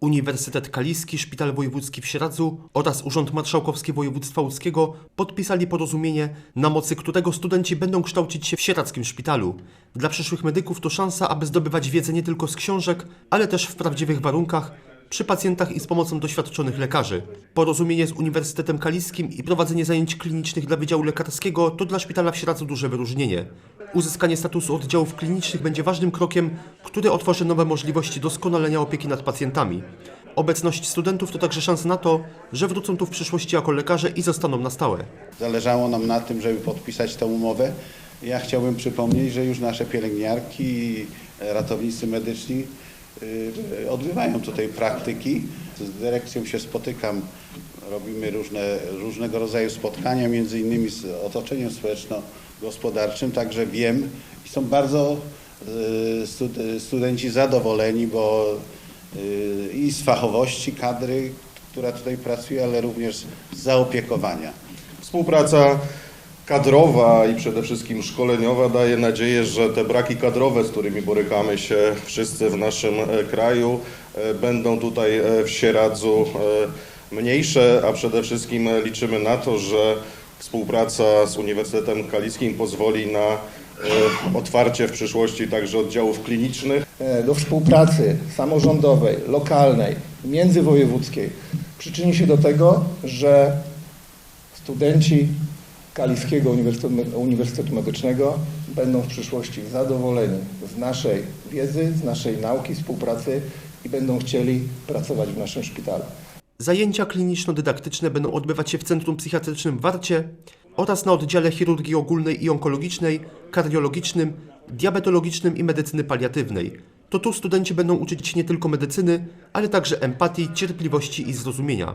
Uniwersytet Kaliski, Szpital Wojewódzki w Sieradzu oraz Urząd Marszałkowski Województwa Łódzkiego podpisali porozumienie, na mocy którego studenci będą kształcić się w sieradzkim szpitalu. Dla przyszłych medyków to szansa, aby zdobywać wiedzę nie tylko z książek, ale też w prawdziwych warunkach, przy pacjentach i z pomocą doświadczonych lekarzy. Porozumienie z Uniwersytetem Kaliskim i prowadzenie zajęć klinicznych dla Wydziału Lekarskiego to dla szpitala w Sieradzu duże wyróżnienie. Uzyskanie statusu oddziałów klinicznych będzie ważnym krokiem, który otworzy nowe możliwości doskonalenia opieki nad pacjentami. Obecność studentów to także szansa na to, że wrócą tu w przyszłości jako lekarze i zostaną na stałe. Zależało nam na tym, żeby podpisać tę umowę. Ja chciałbym przypomnieć, że już nasze pielęgniarki i ratownicy medyczni y, odbywają tutaj praktyki. Z dyrekcją się spotykam, robimy różne, różnego rodzaju spotkania, między innymi z otoczeniem społeczno-gospodarczym, także wiem i są bardzo studenci zadowoleni, bo y, i z fachowości kadry, która tutaj pracuje, ale również z zaopiekowania. Współpraca kadrowa i przede wszystkim szkoleniowa daje nadzieję, że te braki kadrowe, z którymi borykamy się wszyscy w naszym e, kraju, e, będą tutaj e, w Sieradzu mniejsze, a przede wszystkim liczymy na to, że współpraca z Uniwersytetem Kaliskim pozwoli na otwarcie w przyszłości także oddziałów klinicznych. e, do współpracy samorządowej, lokalnej, międzywojewódzkiej przyczyni się do tego, że studenci Kaliskiego Uniwersytetu, Uniwersytetu Medycznego będą w przyszłości zadowoleni z naszej wiedzy, z naszej nauki, współpracy i będą chcieli pracować w naszym szpitalu. Zajęcia kliniczno-dydaktyczne będą odbywać się w Centrum Psychiatrycznym w Warcie oraz na oddziale chirurgii ogólnej i onkologicznej, kardiologicznym, diabetologicznym i medycyny paliatywnej. To tu studenci będą uczyć się nie tylko medycyny, ale także empatii, cierpliwości i zrozumienia.